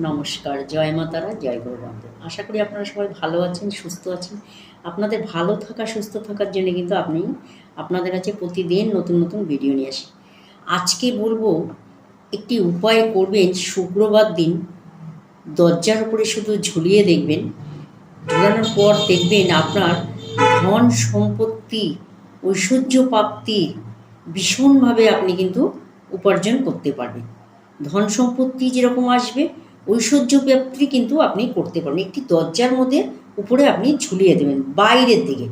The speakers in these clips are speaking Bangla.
নমস্কার, জয় মাতারা জয় গুরু রামদেব। আশা করি আপনারা সবাই ভালো আছেন, সুস্থ আছেন। আপনাদের ভালো থাকা, সুস্থ থাকার জন্য কিন্তু আপনি আপনাদের কাছে প্রতিদিন নতুন নতুন ভিডিও নিয়ে আসি। আজকে বলব, একটি উপায় করবেন, শুক্রবার দিন দরজার উপরে শুধু ঝুলিয়ে দেখবেন। ঝুলানোর পর দেখবেন আপনার ধন সম্পত্তি, ঐশ্বর্য প্রাপ্তি ভীষণভাবে আপনি কিন্তু উপার্জন করতে পারবেন। ধন সম্পত্তি যেরকম আসবে ঐশ্বর্য প্রাপ্তি কিন্তু আপনি করতে পারেন একটি দরজার মধ্যে উপরে আপনি ঝুলিয়ে দেবেন, বাইরের দিকে।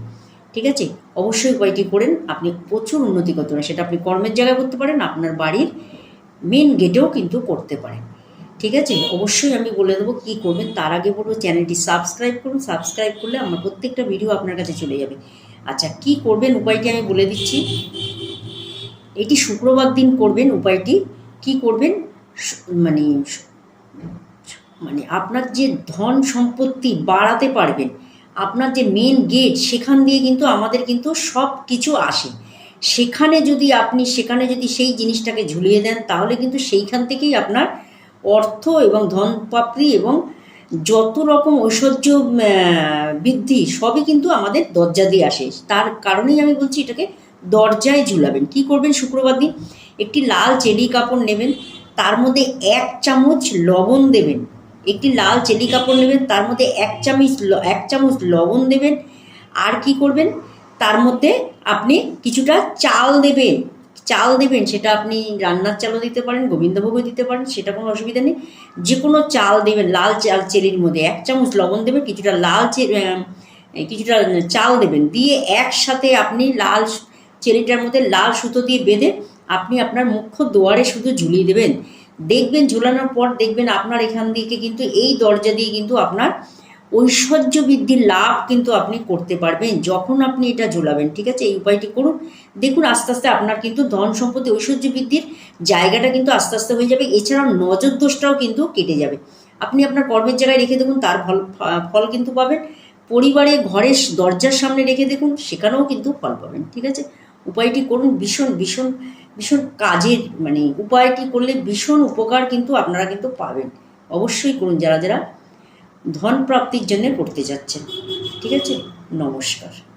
ঠিক আছে? অবশ্যই উপায়টি করেন। আপনি প্রচুর উন্নতি করতে পারেন। সেটা আপনি কর্মের জায়গায় করতে পারেন, আপনার বাড়ির মেন গেটেও কিন্তু করতে পারেন। ঠিক আছে? অবশ্যই আমি বলে দেবো কী করবেন। তার আগে বলব চ্যানেলটি সাবস্ক্রাইব করুন। সাবস্ক্রাইব করলে আমার প্রত্যেকটা ভিডিও আপনার কাছে চলে যাবে। আচ্ছা কি করবেন? উপায়টি আমি বলে দিচ্ছি। এটি শুক্রবার দিন করবেন উপায়টি। কি করবেন? মানে মানে আপনার যে ধন সম্পত্তি বাড়াতে পারবেন, আপনার যে মেন গেট সেখান দিয়ে কিন্তু আমাদের কিন্তু সব কিছু আসে। সেখানে যদি আপনি, সেখানে যদি সেই জিনিসটাকে ঝুলিয়ে দেন, তাহলে কিন্তু সেইখান থেকেই আপনার অর্থ এবং ধন প্রাপ্তি এবং যত রকম ঐশ্বর্য বৃদ্ধি, সবই কিন্তু আমাদের দরজা দিয়ে আসে। তার কারণেই আমি বলছি এটাকে দরজায় ঝুলাবেন। কি করবেন শুক্রবার দিন? একটি লাল চেলি কাপড় নেবেন, তার মধ্যে এক চামচ লবণ দেবেন। একটি লাল চেলি কাপড় নেবেন, তার মধ্যে এক চামচ এক চামচ লবণ দেবেন। আর কি করবেন? তার মধ্যে আপনি কিছুটা চাল দেবেন। চাল দেবেন, সেটা আপনি রান্নার চালও দিতে পারেন, গোবিন্দভোগও দিতে পারেন, সেটা কোনো অসুবিধা নেই। যে কোনো চাল দেবেন, লাল চাল চেলির মধ্যে এক চামচ লবণ দেবেন, কিছুটা লাল কিছুটা চাল দেবেন। দিয়ে একসাথে আপনি লাল চেলিটার মধ্যে লাল সুতো দিয়ে বেঁধে আপনি আপনার মুখ্য দুয়ারে শুধু ঝুলিয়ে দেবেন। দেখবেন, ঝুলানোর পর দেখবেন আপনার এখান থেকে কিন্তু এই দরজা দিয়ে কিন্তু আপনার ঐশ্বর্য বৃদ্ধির লাভ কিন্তু আপনি করতে পারবেন যখন আপনি এটা ঝুলাবেন, ঠিক আছে? এই উপায়টি করুন। দেখুন, আস্তে আস্তে আপনার কিন্তু ধন সম্পত্তি ঐশ্বর্য বৃদ্ধির জায়গাটা কিন্তু আস্তে আস্তে হয়ে যাবে। এছাড়াও নজর দোষটাও কিন্তু কেটে যাবে। আপনি আপনার কর্মের জায়গায় রেখে দেখুন, তার ফল ফল কিন্তু পাবেন। পরিবারে, ঘরের দরজার সামনে রেখে দেখুন, সেখানেও কিন্তু ফল পাবেন, ঠিক আছে? উপায়টি করুন, ভীষণ ভীষণ ভীষণ কাজের মানে উপায়টি করলে ভীষণ উপকার কিন্তু আপনারা কিন্তু পাবেন। অবশ্যই করুন যারা যারা ধন প্রাপ্তির জন্য করতে যাচ্ছেন। ঠিক আছে? নমস্কার।